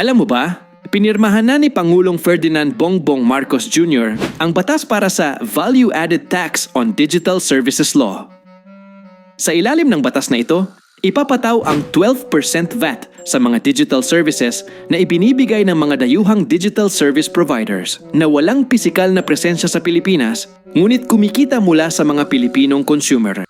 Alam mo ba, pinirmahan na ni Pangulong Ferdinand Bongbong Marcos Jr. ang batas para sa Value Added Tax on Digital Services Law. Sa ilalim ng batas na ito, ipapataw ang 12% VAT sa mga digital services na ibinibigay ng mga dayuhang digital service providers na walang pisikal na presensya sa Pilipinas ngunit kumikita mula sa mga Pilipinong consumer.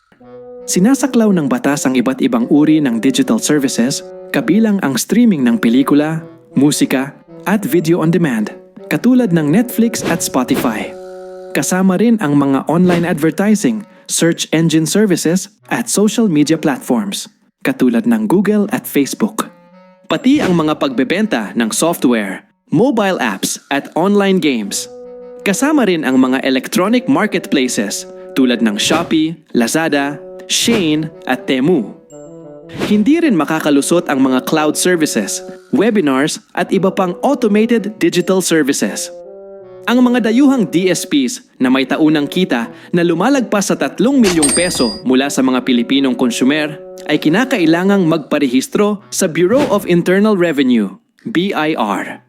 Sinasaklaw ng batas ang iba't ibang uri ng digital services, kabilang ang streaming ng pelikula, musika, at video on demand, katulad ng Netflix at Spotify. Kasama rin ang mga online advertising, search engine services, at social media platforms, katulad ng Google at Facebook. Pati ang mga pagbebenta ng software, mobile apps, at online games. Kasama rin ang mga electronic marketplaces tulad ng Shopee, Lazada, Shane at Temu. Hindi rin makakalusot ang mga cloud services, webinars at iba pang automated digital services. Ang mga dayuhang DSPs na may taunang kita na lumalagpas sa 3 milyong peso mula sa mga Pilipinong konsumer ay kinakailangang magparehistro sa Bureau of Internal Revenue, BIR.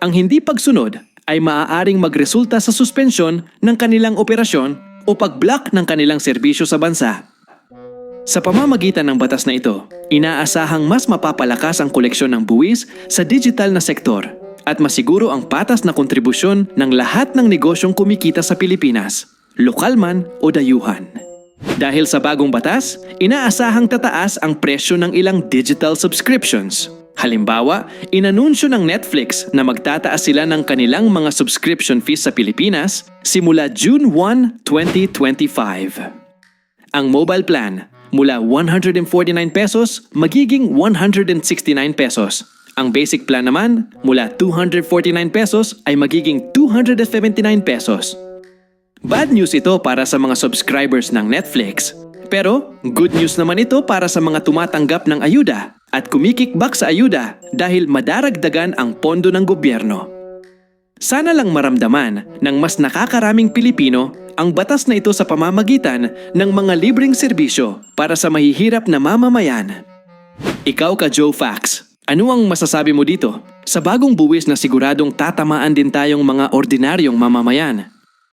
Ang hindi pagsunod ay maaaring magresulta sa suspensyon ng kanilang operasyon o pag-block ng kanilang serbisyo sa bansa. Sa pamamagitan ng batas na ito, inaasahang mas mapapalakas ang koleksyon ng buwis sa digital na sektor at masiguro ang patas na kontribusyon ng lahat ng negosyong kumikita sa Pilipinas, lokal man o dayuhan. Dahil sa bagong batas, inaasahang tataas ang presyo ng ilang digital subscriptions. Halimbawa, inanunsyo ng Netflix na magtataas sila ng kanilang mga subscription fees sa Pilipinas simula June 1, 2025. Ang mobile plan mula 149 pesos magiging 169 pesos. Ang basic plan naman mula 249 pesos ay magiging 279 pesos. Bad news ito para sa mga subscribers ng Netflix. Pero good news naman ito para sa mga tumatanggap ng ayuda at kumikikbak sa ayuda dahil madaragdagan ang pondo ng gobyerno. Sana lang maramdaman ng mas nakakaraming Pilipino ang batas na ito sa pamamagitan ng mga libreng serbisyo para sa mahihirap na mamamayan. Ikaw ka Joe Fax, ano ang masasabi mo dito? Sa bagong buwis na siguradong tatamaan din tayong mga ordinaryong mamamayan.